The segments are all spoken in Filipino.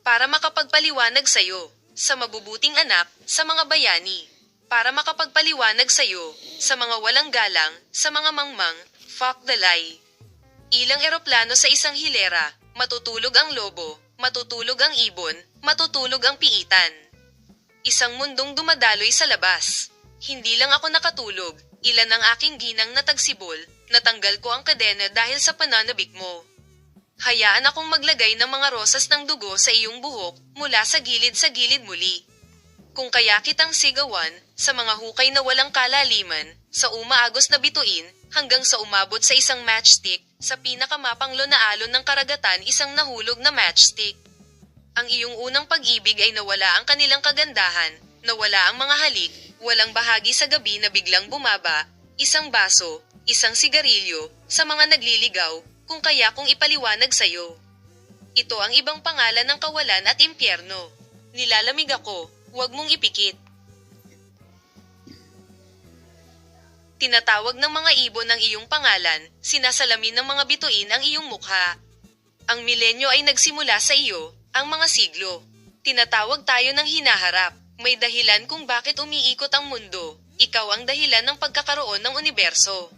para makapagpaliwanag sa'yo, sa mabubuting anak, sa mga bayani, para makapagpaliwanag sa'yo, sa mga walang galang, sa mga mangmang, fuck the lie. Ilang eroplano sa isang hilera, matutulog ang lobo, matutulog ang ibon, matutulog ang piitan. Isang mundong dumadaloy sa labas. Hindi lang ako nakatulog, ilan ang aking ginang na tagsibol, natanggal ko ang kadena dahil sa pananabik mo. Hayaan akong maglagay ng mga rosas ng dugo sa iyong buhok mula sa gilid sa gilid muli. Kung kaya kitang sigawan, sa mga hukay na walang kalaliman, sa umaagos na bituin, hanggang sa umabot sa isang matchstick, sa pinakamapanglo na alon ng karagatan isang nahulog na matchstick. Ang iyong unang pag-ibig ay nawala ang kanilang kagandahan, nawala ang mga halik, walang bahagi sa gabi na biglang bumaba, isang baso, isang sigarilyo, sa mga nagliligaw, kung kaya kung ipaliwanag sa'yo. Ito ang ibang pangalan ng kawalan at impyerno. Nilalamig ako, huwag mong ipikit. Tinatawag ng mga ibon ng iyong pangalan, sinasalamin ng mga bituin ang iyong mukha. Ang milenyo ay nagsimula sa iyo, ang mga siglo. Tinatawag tayo ng hinaharap. May dahilan kung bakit umiikot ang mundo. Ikaw ang dahilan ng pagkakaroon ng universo.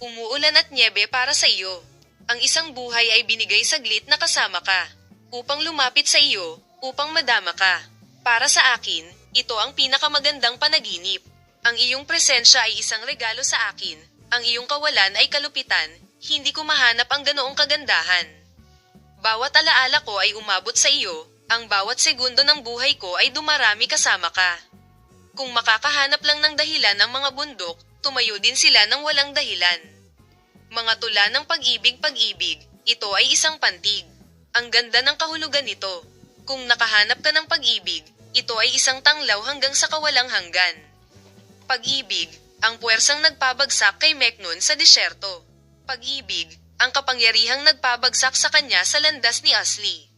Umuulan at niebe para sa iyo. Ang isang buhay ay binigay saglit na kasama ka. Upang lumapit sa iyo, upang madama ka. Para sa akin, ito ang pinakamagandang panaginip. Ang iyong presensya ay isang regalo sa akin. Ang iyong kawalan ay kalupitan. Hindi ko mahanap ang ganoong kagandahan. Bawat alaala ko ay umabot sa iyo, ang bawat segundo ng buhay ko ay dumarami kasama ka. Kung makakahanap lang ng dahilan ng mga bundok, tumayo din sila ng walang dahilan. Mga tula ng pag-ibig-pag-ibig, ito ay isang pantig. Ang ganda ng kahulugan nito. Kung nakahanap ka ng pag-ibig, ito ay isang tanglaw hanggang sa kawalang hanggan. Pag-ibig, ang puwersang nagpabagsak kay Meknon sa disyerto. Pag-ibig, ang kapangyarihang nagpabagsak sa kanya sa landas ni Asli.